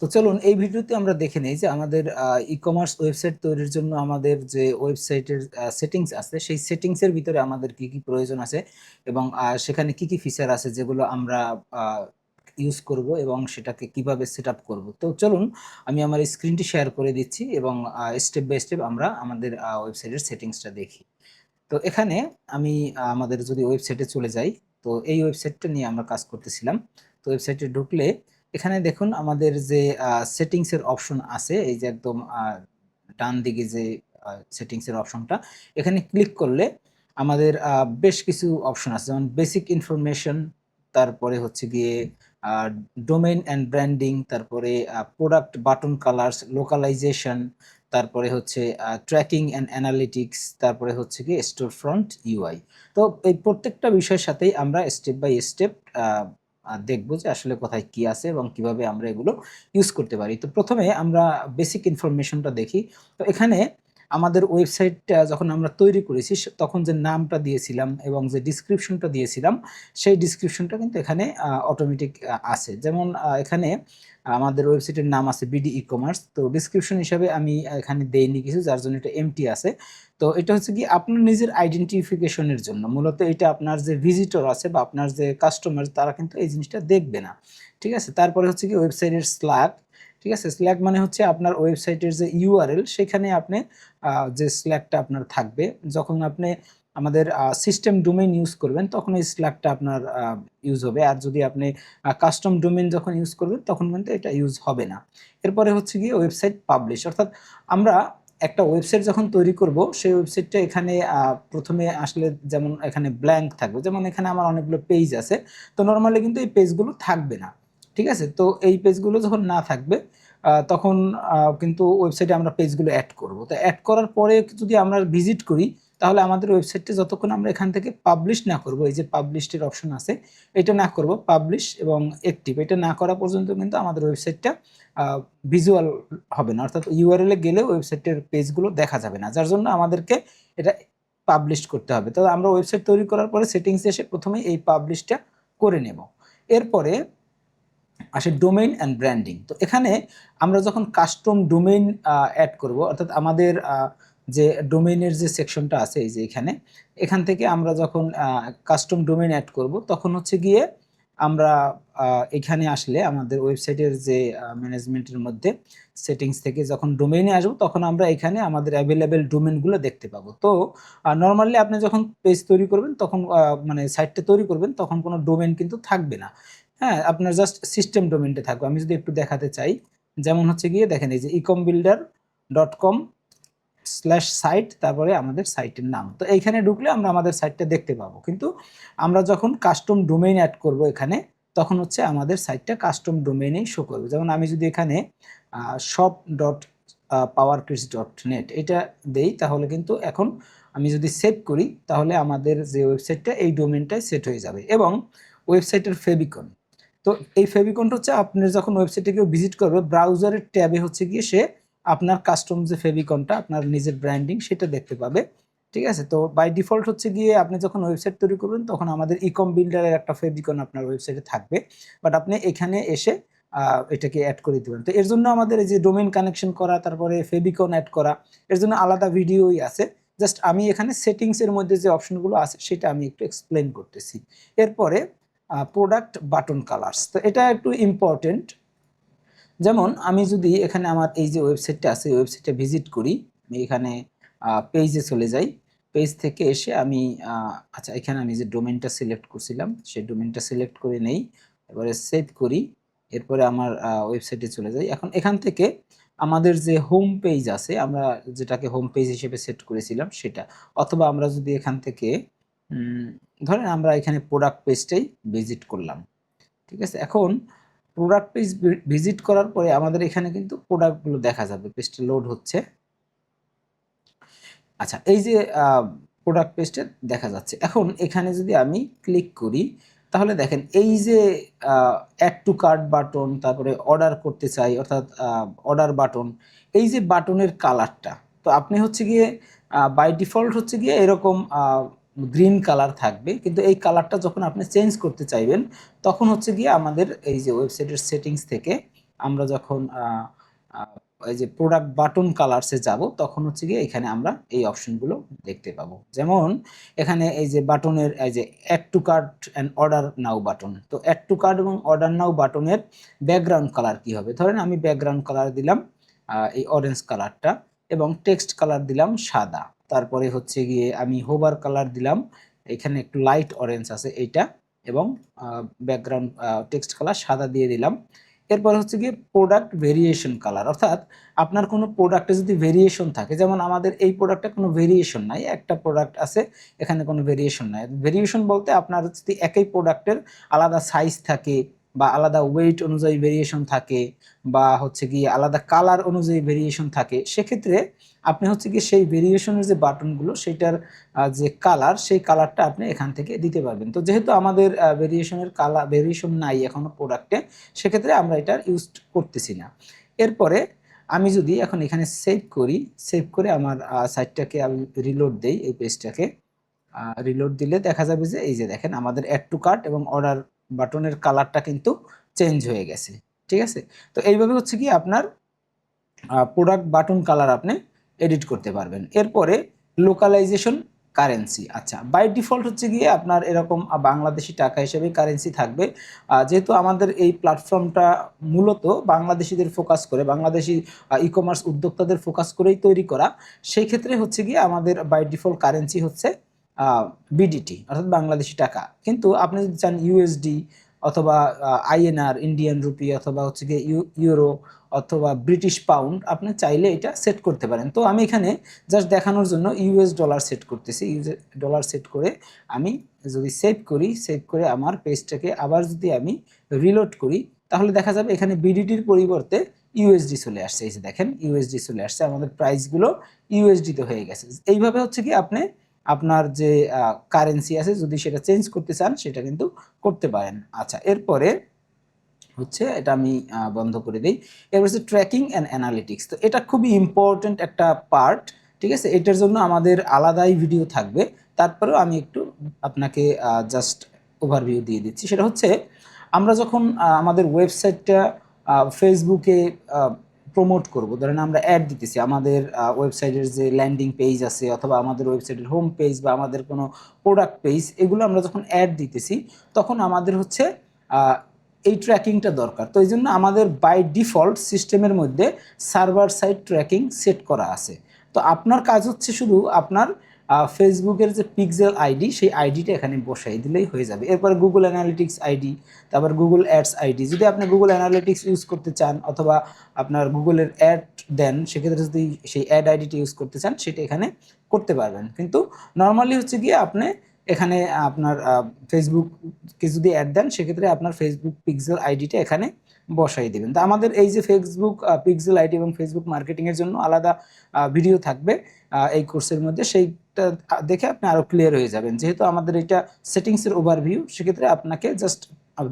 তো চলুন, এই ভিডিওতে আমরা দেখে নেই যে আমাদের ই কমার্স ওয়েবসাইট তৈরির জন্য আমাদের যে ওয়েবসাইটের সেটিংস আছে, সেই সেটিংসের ভিতরে আমাদের কি কি প্রয়োজন আছে এবং সেখানে কি কি ফিচার আছে যেগুলো আমরা ইউজ করব এবং সেটাকে কীভাবে সেট আপ করব। তো চলুন, আমি আমার স্ক্রিনটি শেয়ার করে দিচ্ছি এবং স্টেপ বাই স্টেপ আমরা আমাদের ওয়েবসাইটের সেটিংসটা দেখি। তো এখানে আমি আমাদের যদি ওয়েবসাইটে চলে যাই, তো এই ওয়েবসাইটটা নিয়ে আমরা কাজ করতেছিলাম। তো ওয়েবসাইটে ঢুকলে এখানে দেখুন আমাদের যে সেটিংস এর অপশন আছে, এই যে একদম ডান দিকে যে সেটিংস এর অপশনটা এখানে ক্লিক করলে আমাদের বেশ কিছু অপশন আছে। যেমন বেসিক ইনফরমেশন তারপরে হচ্ছে গিয়ে ডোমেইন অ্যান্ড ব্র্যান্ডিং তারপরে প্রোডাক্ট বাটন কালার্স লোকালাইজেশন তারপরে হচ্ছে ট্র্যাকিং অ্যান্ড অ্যানালিটিক্স তারপরে হচ্ছে কি স্টোর ফ্রন্ট ইউআই তো এই প্রত্যেকটা বিষয়ের সাথেই আমরা স্টেপ বাই স্টেপ দেখব যে আসলে কোথায় কি আছে এবং কীভাবে আমরা এগুলো ইউজ করতে পারি। তো প্রথমে আমরা বেসিক ইনফরমেশনটা দেখি। তো এখানে আমাদের ওয়েবসাইটটা যখন আমরা তৈরি করেছি তখন যে নামটা দিয়েছিলাম এবং যে ডিসক্রিপশনটা দিয়েছিলাম, সেই ডিসক্রিপশনটা কিন্তু এখানে অটোমেটিক আছে। যেমন এখানে আমাদের ওয়েবসাইটের নাম আছে বিডি ই কমার্স তো ডিসক্রিপশন হিসাবে আমি এখানে দেইনি কিছু, যার জন্য এটা এমটি আছে। তো এটা হচ্ছে কি, আপনার নিজের আইডেন্টিফিকেশনের জন্য। মূলত এটা আপনার যে ভিজিটর আছে বা আপনার যে কাস্টমার তারা কিন্তু এই জিনিসটা দেখবে না। ঠিক আছে? তারপরে হচ্ছে কি ওয়েবসাইটের স্ল্যাগ ঠিক আছে? স্ল্যাগ মানে হচ্ছে আপনার ওয়েবসাইটের যে ইউআরএল সেখানে আপনি যে স্ল্যাগটা আপনার থাকবে, যখন আপনি আমাদের সিস্টেম ডোমেইন ইউজ করবেন, তখন এই স্ল্যাগটা আপনার ইউজ হবে। আর যদি আপনি কাস্টম ডোমেইন যখন ইউজ করবেন, তখন কিন্তু এটা ইউজ হবে না। এরপরে হচ্ছে গিয়ে ওয়েবসাইট পাবলিশ অর্থাৎ আমরা একটা ওয়েবসাইট যখন তৈরি করব, সেই ওয়েবসাইটটা এখানে প্রথমে আসলে যেমন এখানে ব্ল্যাঙ্ক থাকবে, যেমন এখানে আমার অনেকগুলো পেজ আছে, তো নর্মালি কিন্তু এই পেজগুলো থাকবে না। ঠিক আছে? তো এই পেজগুলো যখন না থাকবে তখন কিন্তু ওয়েবসাইটে আমরা পেজগুলো অ্যাড করব। তো অ্যাড করার পরে যদি আমরা ভিজিট করি, তাহলে আমাদের ওয়েবসাইটটা যতক্ষণ আমরা এখান থেকে পাবলিশ না করব, এই যে পাবলিশের অপশন আছে, এটা না করব পাবলিশ এবং অ্যাক্টিভ এটা না করা পর্যন্ত কিন্তু আমাদের ওয়েবসাইটটা ভিজুয়াল হবে না। অর্থাৎ ইউআরএল গেলে ওয়েবসাইটের পেজগুলো দেখা যাবে না। যার জন্য আমাদেরকে এটা পাবলিশ করতে হবে। তো আমরা ওয়েবসাইট তৈরি করার পরে সেটিংসে এসে প্রথমে এই পাবলিশটা করে নেব। এরপরে আসে ডোমেইন অ্যান্ড ব্র্যান্ডিং। তো এখানে আমরা যখন কাস্টম ডোমেইন অ্যাড করব, অর্থাৎ আমাদের যে ডোমেইনের যে সেকশনটা আছে, এই যে এখানে, এখান থেকে আমরা যখন কাস্টম ডোমেইন অ্যাড করব, তখন হচ্ছে গিয়ে আমরা এখানে আসলে আমাদের ওয়েবসাইটের যে ম্যানেজমেন্টের মধ্যে সেটিংস থেকে যখন ডোমেইনে আসব, তখন আমরা এখানে আমাদের অ্যাভেলেবেল ডোমেনগুলো দেখতে পাবো। তো নর্মালি আপনি যখন পেজ তৈরি করবেন, তখন মানে সাইটটা তৈরি করবেন, তখন কোনো ডোমেইন কিন্তু থাকবে না। হ্যাঁ আপনার জাস্ট সিস্টেম ডোমেনটা থাকবে। আমি যদি একটু দেখাতে চাই, যেমন হচ্ছে গিয়ে দেখেন এই যে ecom builder dot com slash site তারপরে আমাদের সাইটের নাম। তো এইখানে ঢুকলে আমরা আমাদের সাইটটা দেখতে পাবো। কিন্তু আমরা যখন কাস্টম ডোমেইন অ্যাড করব এখানে, তখন হচ্ছে আমাদের সাইটটা কাস্টম ডোমেইনেই শো করবে। যেমন আমি যদি এখানে shop dot power Chris dot net এটা দেই, তাহলে কিন্তু এখন আমি যদি সেভ করি, তাহলে আমাদের যে ওয়েবসাইটটা এই ডোমেনটায় সেট হয়ে যাবে। এবং ওয়েবসাইটের ফেবিকন তো এই ফেবিকনটা হচ্ছে আপনি যখন ওয়েবসাইটে কেউ ভিজিট করবে ব্রাউজারের ট্যাবে হচ্ছে গিয়ে সে আপনার কাস্টম যে ফেবিকনটা আপনার নিজের ব্র্যান্ডিং সেটা দেখতে পাবে। ঠিক আছে? তো বাই ডিফল্ট হচ্ছে গিয়ে আপনি যখন ওয়েবসাইট তৈরি করবেন, তখন আমাদের ইকম বিল্ডারের একটা ফেবিকন আপনার ওয়েবসাইটে থাকবে। বাট আপনি এখানে এসে এটাকে অ্যাড করে দিবেন। তো এর জন্য আমাদের এই যে ডোমেন কানেকশন করা, তারপরে ফেবিকন অ্যাড করা, এর জন্য আলাদা ভিডিওই আছে। জাস্ট আমি এখানে সেটিংসের মধ্যে যে অপশনগুলো আছে, সেটা আমি একটু এক্সপ্লেন করতেছি। এরপরে প্রোডাক্ট বাটন কালার্স তো এটা একটু ইম্পর্টেন্ট যেমন আমি যদি এখানে আমার এই যে ওয়েবসাইটটা আছে ওয়েবসাইটে ভিজিট করি, আমি এখানে পেজে চলে যাই। পেজ থেকে এসে আমি আচ্ছা এখানে আমি যে ডোমেনটা সিলেক্ট করছিলাম, সেই ডোমেনটা সিলেক্ট করে নেই। এবারে সেভ করি। এরপরে আমার ওয়েবসাইটে চলে যাই। এখন এখান থেকে আমাদের যে হোম পেজ আছে, আমরা যেটাকে হোম পেজ হিসেবে সেট করেছিলাম, সেটা। অথবা আমরা যদি এখান থেকে ধরেন আমরা এখানে প্রোডাক্ট পেজটাই ভিজিট করলাম, ঠিক আছে? এখন প্রোডাক্ট পেজ ভিজিট করার পরে আমাদের এখানে কিন্তু প্রোডাক্টগুলো দেখা যাবে পেজটা লোড হচ্ছে। আচ্ছা এই যে প্রোডাক্ট পেজটা দেখা যাচ্ছে। এখন এখানে যদি আমি ক্লিক করি, তাহলে দেখেন এই যে অ্যাড টু কার্ট বাটন তারপরে অর্ডার করতে চাই, অর্থাৎ অর্ডার বাটন এই যে বাটনের কালারটা তো আপনি হচ্ছে গিয়ে বাই ডিফল্ট হচ্ছে গিয়ে এরকম গ্রিন কালার থাকবে, কিন্তু এই কালারটা যখন আপনি চেঞ্জ করতে চাইবেন, তখন হচ্ছে গিয়ে আমাদের এই যে ওয়েবসাইটের সেটিংস থেকে আমরা যখন এই যে প্রোডাক্ট বাটন কালারসে যাব, তখন হচ্ছে গিয়ে এখানে আমরা এই অপশনগুলো দেখতে পাবো। যেমন এখানে এই যে বাটনের এই যে add to cart and order now button তো অ্যাড টু কার্ট এবং অর্ডার নাও বাটনের ব্যাকগ্রাউন্ড কালার কি হবে? ধরেন আমি ব্যাকগ্রাউন্ড কালার দিলাম এই অরেঞ্জ কালারটা এবং টেক্সট কালার দিলাম সাদা। তারপরে হচ্ছে গিয়ে আমি হোভার কালার দিলাম। এখানে একটু লাইট অরেঞ্জ আছে এইটা এবং ব্যাকগ্রাউন্ড টেক্সট কালার সাদা দিয়ে দিলাম। এরপর হচ্ছে গিয়ে প্রোডাক্ট ভেরিয়েশন কালার অর্থাৎ আপনার কোনো প্রোডাক্টে যদি ভেরিয়েশন থাকে, যেমন আমাদের এই প্রোডাক্টে কোনো ভেরিয়েশন নাই, একটা প্রোডাক্ট আছে, এখানে কোনো ভেরিয়েশন নাই। ভেরিয়েশন বলতে আপনার যদি একই প্রোডাক্টের আলাদা সাইজ থাকে বা আলাদা ওয়েট অনুযায়ী ভেরিয়েশন থাকে বা হচ্ছে গিয়ে আলাদা কালার অনুযায়ী ভেরিয়েশন থাকে, সেক্ষেত্রে আপনি হচ্ছে গিয়ে সেই ভেরিয়েশনের যে বাটনগুলো সেটার যে কালার সেই কালারটা আপনি এখান থেকে দিতে পারবেন। তো যেহেতু আমাদের ভেরিয়েশনের কালার ভেরিয়েশন নাই এখনও প্রোডাক্টে সেক্ষেত্রে আমরা এটা ইউজ করতেছি না। এরপরে আমি যদি এখন এখানে সেভ করি সেভ করে আমার সাইটটাকে আমি রিলোড দেই, এই পেজটাকে রিলোড দিলে দেখা যাবে যে, এই যে দেখেন আমাদের অ্যাড টু কার্ট এবং অর্ডার বাটনের কালারটা কিন্তু চেঞ্জ হয়ে গেছে, ঠিক আছে? তো এইভাবে হচ্ছে কি আপনার প্রোডাক্ট বাটন কালার আপনি এডিট করতে পারবেন। এরপরে লোকালাইজেশন কারেন্সি আচ্ছা বাই ডিফল্ট হচ্ছে গিয়ে আপনার এরকম বাংলাদেশি টাকা হিসেবে কারেন্সি থাকবে। যেহেতু আমাদের এই প্ল্যাটফর্মটা মূলত বাংলাদেশিদের ফোকাস করে, বাংলাদেশি ই কমার্স উদ্যোক্তাদের ফোকাস করেই তৈরি করা, সেই ক্ষেত্রে হচ্ছে গিয়ে আমাদের বাই ডিফল্ট কারেন্সি হচ্ছে বিডিটি অর্থাৎ বাংলাদেশি টাকা। কিন্তু আপনি যদি চান ইউএসডি অথবা আইএনআর ইন্ডিয়ান রুপি অথবা হচ্ছে গিয়ে ইউ- ইউরো অথবা ব্রিটিশ পাউন্ড আপনি চাইলে এটা সেট করতে পারেন। তো আমি এখানে জাস্ট দেখানোর জন্য ইউএস ডলার সেট করতেছি। ইউএস ডলার সেট করে আমি যদি সেভ করি সেভ করে আমার পেজটাকে আবার যদি আমি রিলোড করি, তাহলে দেখা যাবে এখানে বিডিটির পরিবর্তে ইউএসডি চলে আসছে। এই যে দেখেন ইউএসডি চলে আসছে। আমাদের প্রাইসগুলো ইউএসডিতে হয়ে গেছে। এইভাবে হচ্ছে কি আপনি আপনার যে কারেন্সি আছে, যদি সেটা চেঞ্জ করতে চান, সেটা কিন্তু করতে পারেন। আচ্ছা এরপরে হচ্ছে, এটা আমি বন্ধ করে দিই। এবার হচ্ছে ট্র্যাকিং অ্যান্ড অ্যানালিটিক্স তো এটা খুবই ইম্পর্ট্যান্ট একটা পার্ট ঠিক আছে? এটার জন্য আমাদের আলাদাই ভিডিও থাকবে। তারপরেও আমি একটু আপনাকে জাস্ট ওভারভিউ দিয়ে দিচ্ছি। সেটা হচ্ছে, আমরা যখন আমাদের ওয়েবসাইটটা ফেসবুকে প্রমোট করব। ধরেন আমরা অ্যাড দিতেছি, আমাদের ওয়েবসাইটের যে ল্যান্ডিং পেজ আছে অথবা আমাদের ওয়েবসাইটের হোম পেজ বা আমাদের কোনো প্রোডাক্ট পেজ এগুলো আমরা যখন অ্যাড দিতেছি, তখন আমাদের হচ্ছে এই ট্র্যাকিংটা দরকার। তো এই জন্য আমাদের বাই ডিফল্ট সিস্টেমের মধ্যে সার্ভার সাইড ট্র্যাকিং সেট করা আছে। তো আপনার কাজ হচ্ছে শুধু আপনার ফেসবুকের যে পিক্সেল আইডি সেই আইডিটা এখানে বসাই দিলেই হয়ে যাবে। এরপর গুগল অ্যানালিটিক্স আইডি তারপর গুগল অ্যাডস আইডি যদি আপনি গুগল অ্যানালিটিক্স ইউজ করতে চান, অথবা আপনার গুগলের অ্যাড দেন, সেক্ষেত্রে যদি সেই অ্যাড আইডিটি ইউজ করতে চান, সেটা এখানে করতে পারবেন। কিন্তু নর্মালি হচ্ছে গিয়ে আপনি এখানে আপনার ফেসবুককে যদি অ্যাড দেন, সেক্ষেত্রে আপনার ফেসবুক পিক্সেল আইডিটা এখানে বসাই দেবেন। তো আমাদের এই যে ফেসবুক পিক্সেল আইডি এবং ফেসবুক মার্কেটিংয়ের জন্য আলাদা ভিডিও থাকবে এই কোর্সের মধ্যে। সেইটা দেখে আপনি আরও ক্লিয়ার হয়ে যাবেন। যেহেতু আমাদের এটা সেটিংসের ওভারভিউ সেক্ষেত্রে আপনাকে জাস্ট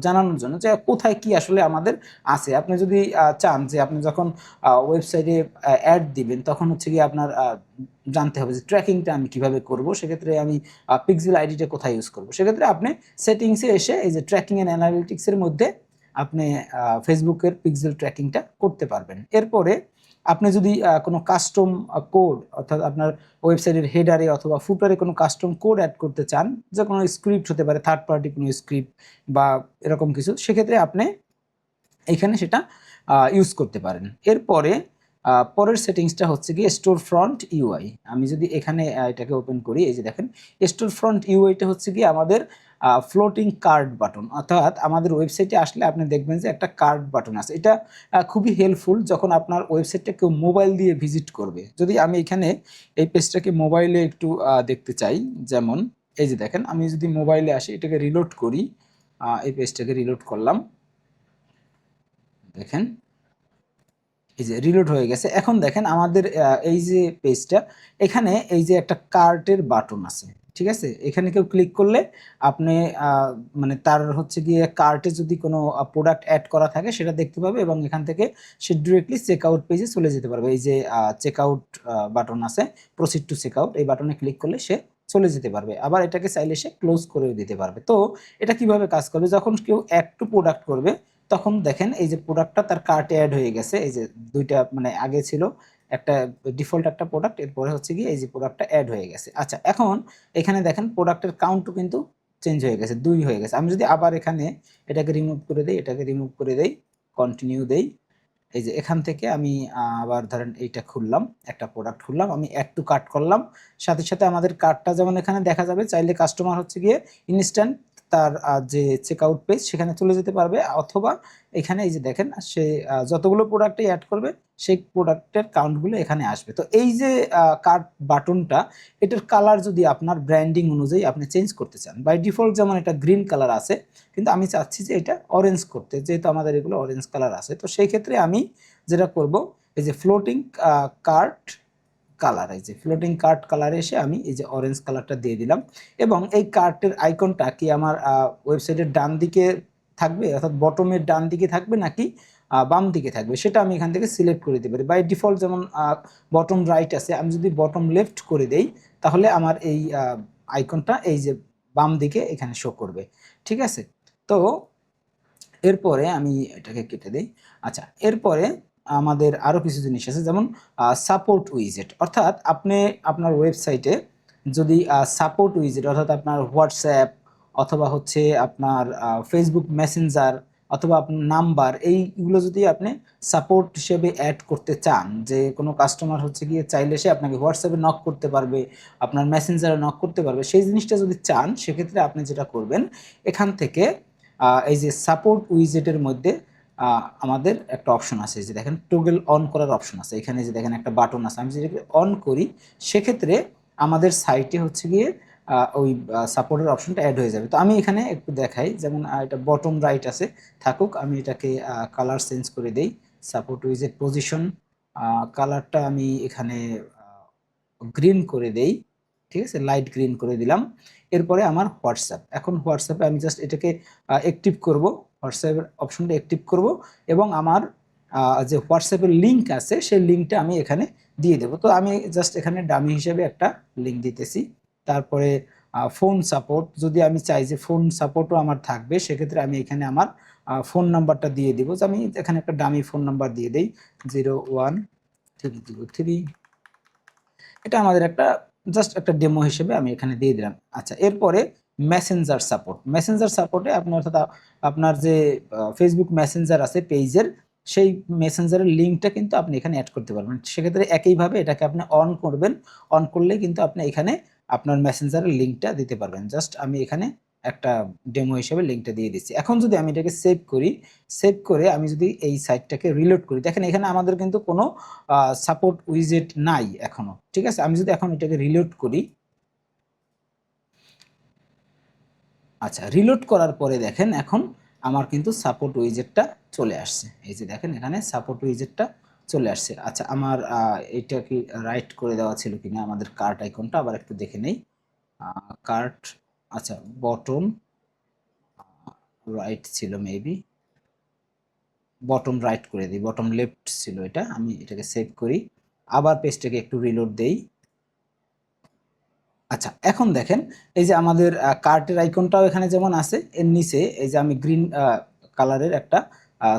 জানানোর জন্য যে কোথায় কি আসলে আমাদের আছে। আপনি যদি চান যে আপনি যখন ওয়েবসাইটে অ্যাড দিবেন, তখন হচ্ছে গিয়ে আপনার জানতে হবে যে ট্র্যাকিংটা আমি কীভাবে করব। সেক্ষেত্রে আমি পিক্সেল আইডিটা কোথায় ইউজ করব? সেক্ষেত্রে আপনি সেটিংসে এসে এই যে ট্র্যাকিং অ্যান্ড অ্যানালিটিক্সের মধ্যে আপনি ফেসবুকের পিক্সেল ট্র্যাকিংটা করতে পারবেন। এরপরে আপনি যদি কোনো কাস্টম কোড অর্থাৎ আপনার ওয়েবসাইটের হেডারে অথবা ফুটারে কোনো কাস্টম কোড অ্যাড করতে চান, যে কোনো স্ক্রিপ্ট হতে পারে থার্ড পার্টি কোনো স্ক্রিপ্ট বা এরকম কিছু, সেক্ষেত্রে আপনি এখানে সেটা ইউজ করতে পারেন। এরপরে পরের সেটিংসটা হচ্ছে কি স্টোর ফ্রন্ট ইউআই আমি যদি এখানে এটাকে ওপেন করি, এই যে দেখেন স্টোর ফ্রন্ট ইউআইটা হচ্ছে কি আমাদের ফ্লোটিং কার্ড বাটন অর্থাৎ আমাদের ওয়েবসাইটে আসলে আপনি দেখবেন যে একটা কার্ড বাটন আছে। এটা খুবই হেল্পফুল যখন আপনার ওয়েবসাইটটা কেউ মোবাইল দিয়ে ভিজিট করবে। যদি আমি এখানে এই পেজটাকে মোবাইলে একটু দেখতে চাই, যেমন, এই যে দেখেন, আমি যদি মোবাইলে আসি, এটাকে রিলোড করি এই পেজটাকে রিলোড করলাম। দেখেন, এই যে রিলোড হয়ে গেছে। এখন দেখেন, আমাদের এই যে পেজটা এখানে এই যে একটা কার্টের বাটন আছে। ঠিক আছে? এখানে কেউ ক্লিক করলে আপনি মানে তার হচ্ছে গিয়ে কার্টে যদি কোনো প্রোডাক্ট অ্যাড করা থাকে সেটা দেখতে পাবে এবং এখান থেকে সে ডিরেক্টলি চেক আউট পেজে চলে যেতে পারবে। এই যে চেক আউট বাটন আছে প্রসিড টু চেক আউট এই বাটনে ক্লিক করলে সে চলে যেতে পারবে। আবার এটাকে চাইলে সে ক্লোজ করেও দিতে পারবে। তো এটা কীভাবে কাজ করবে? যখন কেউ অ্যাড টু প্রোডাক্ট করবে, তখন দেখেন এই যে প্রোডাক্টটা তার কার্টে অ্যাড হয়ে গেছে। এই যে দুইটা মানে আগে ছিল একটা ডিফল্ট একটা প্রোডাক্ট এরপরে হচ্ছে গিয়ে এই যে প্রোডাক্টটা অ্যাড হয়ে গেছে। আচ্ছা এখন এখানে দেখেন প্রোডাক্টের কাউন্টও কিন্তু চেঞ্জ হয়ে গেছে, দুই হয়ে গেছে। আমি যদি আবার এখানে এটাকে রিমুভ করে দেই, এটাকে রিমুভ করে দেই কন্টিনিউ দেই, এই যে এখান থেকে আমি আবার ধরেন এইটা খুললাম, একটা প্রোডাক্ট খুললাম, আমি অ্যাড টু কার্ট করলাম। সাথে সাথে আমাদের কার্ডটা যেমন এখানে দেখা যাবে, চাইলে কাস্টমার হচ্ছে গিয়ে ইনস্ট্যান্ট তার যে চেক আউট পেজ সেখানে চলে যেতে পারবে। অথবা এখানে এই যে দেখেন, সে যতগুলো প্রোডাক্টই অ্যাড করবে সেই প্রোডাক্টের কাউন্টগুলো এখানে আসবে। তো এই যে কার্ড বাটনটা এটার কালার যদি আপনার ব্র্যান্ডিং অনুযায়ী আপনি চেঞ্জ করতে চান বাই ডিফল্ট যেমন এটা গ্রিন কালার আছে, কিন্তু আমি চাচ্ছি যে এটা অরেঞ্জ করতে, যেহেতু আমাদের এগুলো অরেঞ্জ কালার আছে, তো সেই ক্ষেত্রে আমি যেটা করব, এই যে ফ্লোটিং কার্ড কালার এই যে ফ্লোটিং কার্ড কালারে এসে আমি এই যে অরেঞ্জ কালারটা দিয়ে দিলাম এবং এই কার্টের আইকনটা কি আমার ওয়েবসাইটের ডান দিকে থাকবে, অর্থাৎ বটমের ডান দিকে থাকবে নাকি বাম দিকে থাকবে, সেটা আমি এখান থেকে সিলেক্ট করে দিতে পারি। বাই ডিফল্ট যেমন বটম রাইট আছে, আমি যদি বটম লেফট করে দেই, তাহলে আমার এই আইকনটা এই যে বাম দিকে এখানে শো করবে, ঠিক আছে? তো এরপরে আমি এটাকে কেটে দিই। আচ্ছা এরপরে আমাদের আরও কিছু জিনিস আছে, যেমন সাপোর্ট উইজেট অর্থাৎ আপনি আপনার ওয়েবসাইটে যদি সাপোর্ট উইজেট অর্থাৎ আপনার হোয়াটসঅ্যাপ অথবা হচ্ছে আপনার ফেসবুক মেসেঞ্জার অথবা আপনার নাম্বার, এইগুলো যদি আপনি সাপোর্ট হিসেবে অ্যাড করতে চান, যে কোনো কাস্টমার হচ্ছে গিয়ে চাইলে সে আপনাকে হোয়াটসঅ্যাপে নক করতে পারবে, আপনার মেসেঞ্জারে নক করতে পারবে, সেই জিনিসটা যদি চান, সেক্ষেত্রে আপনি যেটা করবেন, এখান থেকে এই যে সাপোর্ট উইজেটের মধ্যে আমাদের একটা অপশন আছে যে দেখেন টোগেল অন করার অপশন আছে, এখানে যে দেখেন একটা বাটন আছে, আমি যদি অন করি, সেক্ষেত্রে আমাদের সাইটে হচ্ছে গিয়ে ওই সাপোর্টের অপশনটা অ্যাড হয়ে যাবে। তো আমি এখানে একটু দেখাই, যেমন এটা বটম রাইট আছে, থাকুক, আমি এটাকে কালার চেঞ্জ করে দেই সাপোর্ট উইজেট পজিশন কালারটা আমি এখানে গ্রিন করে দেই, ঠিক আছে লাইট গ্রিন করে দিলাম। এরপরে আমার হোয়াটসঅ্যাপ এখন হোয়াটসঅ্যাপে আমি জাস্ট এটাকে অ্যাক্টিভ করব হোয়াটসঅ্যাপের অপশনটা অ্যাক্টিভ করব, এবং আমার যে হোয়াটসঅ্যাপের লিঙ্ক আছে, সেই লিঙ্কটা আমি এখানে দিয়ে দেবো। তো আমি জাস্ট এখানে ডামি হিসেবে একটা লিঙ্ক দিতেছি। তারপরে ফোন সাপোর্ট যদি আমি চাই যে ফোন সাপোর্টও আমার থাকবে, সেক্ষেত্রে আমি এখানে আমার ফোন নাম্বারটা দিয়ে দিব। যে আমি এখানে একটা ডামি ফোন নাম্বার দিয়ে দিই। Zero one three zero three এটা আমাদের একটা জাস্ট একটা ডেমো হিসেবে আমি এখানে দিয়ে দিলাম। আচ্ছা এরপরে মেসেঞ্জার সাপোর্ট মেসেঞ্জার সাপোর্টে আপনি অর্থাৎ আপনার যে ফেসবুক মেসেঞ্জার আছে পেজের সেই মেসেঞ্জারের লিঙ্কটা কিন্তু আপনি এখানে অ্যাড করতে পারবেন। সেক্ষেত্রে একইভাবে এটাকে আপনি অন করবেন। অন করলে কিন্তু আপনি এখানে আপনার মেসেঞ্জারের লিঙ্কটা দিতে পারবেন। জাস্ট আমি এখানে একটা ডেমো হিসেবে লিঙ্কটা দিয়ে দিচ্ছি। এখন যদি আমি এটাকে সেভ করি সেভ করে আমি যদি এই সাইটটাকে রিলোড করি, দেখেন এখানে আমাদের কিন্তু কোনো সাপোর্ট উইজেট নাই এখনও, ঠিক আছে? আমি যদি এখন এটাকে রিলোড করি আচ্ছা রিলোড করার পরে দেখেন এখন আমার কিন্তু সাপোর্ট উইজেটটা চলে আসছে। এই যে দেখেন এখানে সাপোর্ট উইজেটটা চলে আসছে। আচ্ছা আমার এটা কি রাইট করে দেওয়া ছিল কিনা? আমাদের কার্ট আইকনটা আবার একটু দেখে নেই। কার্ট আচ্ছা বটম রাইট ছিল মেবি বটম রাইট করে দিই বটম লেফট ছিল এটা, আমি এটাকে সেভ করি। আবার পেজটাকে একটু রিলোড দেই। আচ্ছা এখন দেখেন, এই যে আমাদের কার্টের আইকনটাও এখানে যেমন আছে, এর নিচে এই যে আমি গ্রিন কালারের একটা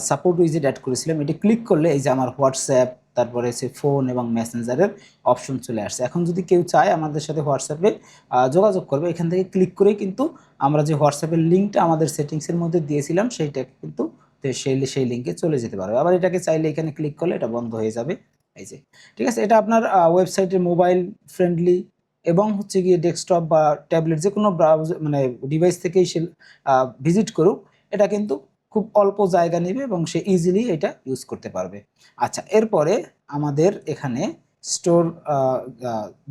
সাপোর্ট উইজেট অ্যাড করেছিলাম। এটি ক্লিক করলে এই যে আমার হোয়াটসঅ্যাপ তারপরে সে ফোন এবং মেসেঞ্জারের অপশন চলে আসছে। এখন যদি কেউ চায় আমাদের সাথে হোয়াটসঅ্যাপে যোগাযোগ করবে, এখান থেকে ক্লিক করেই কিন্তু আমরা যে হোয়াটসঅ্যাপের লিঙ্কটা আমাদের সেটিংসের মধ্যে দিয়েছিলাম সেইটা কিন্তু সেই সেই লিঙ্কে চলে যেতে পারবে। আবার এটাকে চাইলে এখানে ক্লিক করলে এটা বন্ধ হয়ে যাবে। এই যে, ঠিক আছে? এটা আপনার ওয়েবসাইটের মোবাইল ফ্রেন্ডলি এবং হচ্ছে গিয়ে ডেস্কটপ বা ট্যাবলেট যে কোনো ব্রাউজার মানে ডিভাইস থেকেই সে ভিজিট করুক। এটা কিন্তু খুব অল্প জায়গা নেবে এবং সে ইজিলি এটা ইউজ করতে পারবে। আচ্ছা এরপরে আমাদের এখানে স্টোর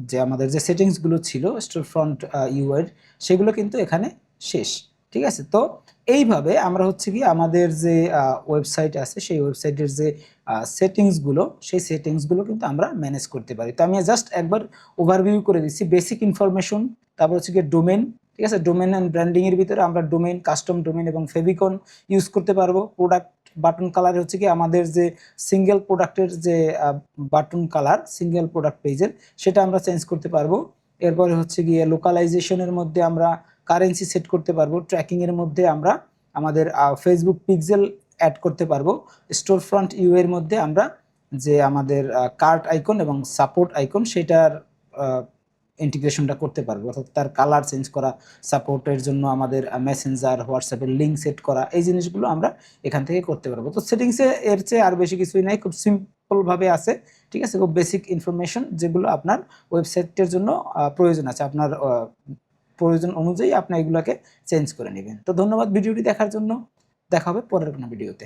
যে আমাদের যে সেটিংসগুলো ছিল স্টোর ফ্রন্ট ইউআইড সেগুলো কিন্তু এখানে শেষ, ঠিক আছে? তো এইভাবে আমরা হচ্ছে কি আমাদের যে ওয়েবসাইট আছে, সেই ওয়েবসাইটের যে সেটিংসগুলো সেই সেটিংসগুলো কিন্তু আমরা ম্যানেজ করতে পারি। তো আমি জাস্ট একবার ওভারভিউ করে দিচ্ছি। বেসিক ইনফরমেশন তারপর হচ্ছে গিয়ে ডোমেন ঠিক আছে? ডোমেন অ্যান্ড ব্র্যান্ডিং এর ভিতরে আমরা ডোমেন কাস্টম ডোমেন এবং ফেভিকন ইউজ করতে পারব। প্রোডাক্ট বাটন কালার হচ্ছে কি আমাদের যে সিঙ্গেল প্রোডাক্টের যে বাটন কালার সিঙ্গেল প্রোডাক্ট পেজের সেটা আমরা চেঞ্জ করতে পারব। এরপরে হচ্ছে গিয়ে লোকালাইজেশনের মধ্যে আমরা কারেন্সি সেট করতে পারব। ট্র্যাকিং এর মধ্যে আমরা আমাদের ফেসবুক পিক্সেল অ্যাড করতে পারব। স্টোর ফ্রন্ট ইউ এর মধ্যে আমরা যে আমাদের কার্ট আইকন এবং সাপোর্ট আইকন সেটার ইন্টিগ্রেশনটা করতে পারব, অর্থাৎ তার কালার চেঞ্জ করা সাপোর্টের জন্য আমাদের মেসেঞ্জার হোয়াটসঅ্যাপের লিঙ্ক সেট করা, এই জিনিসগুলো আমরা এখান থেকে করতে পারব। তো সেটিংসে এর চেয়ে আর বেশি কিছুই নাই, খুব সিম্পলভাবে আছে, ঠিক আছে? খুব বেসিক ইনফরমেশন যেগুলো আপনার ওয়েবসাইটের জন্য প্রয়োজন আছে। আপনার প্রয়োজন অনুযায়ী আপনি এগুলোকে চেঞ্জ করে নেবেন। তো ধন্যবাদ ভিডিওটি দেখার জন্য। দেখা হবে পরের কোনো ভিডিওতে।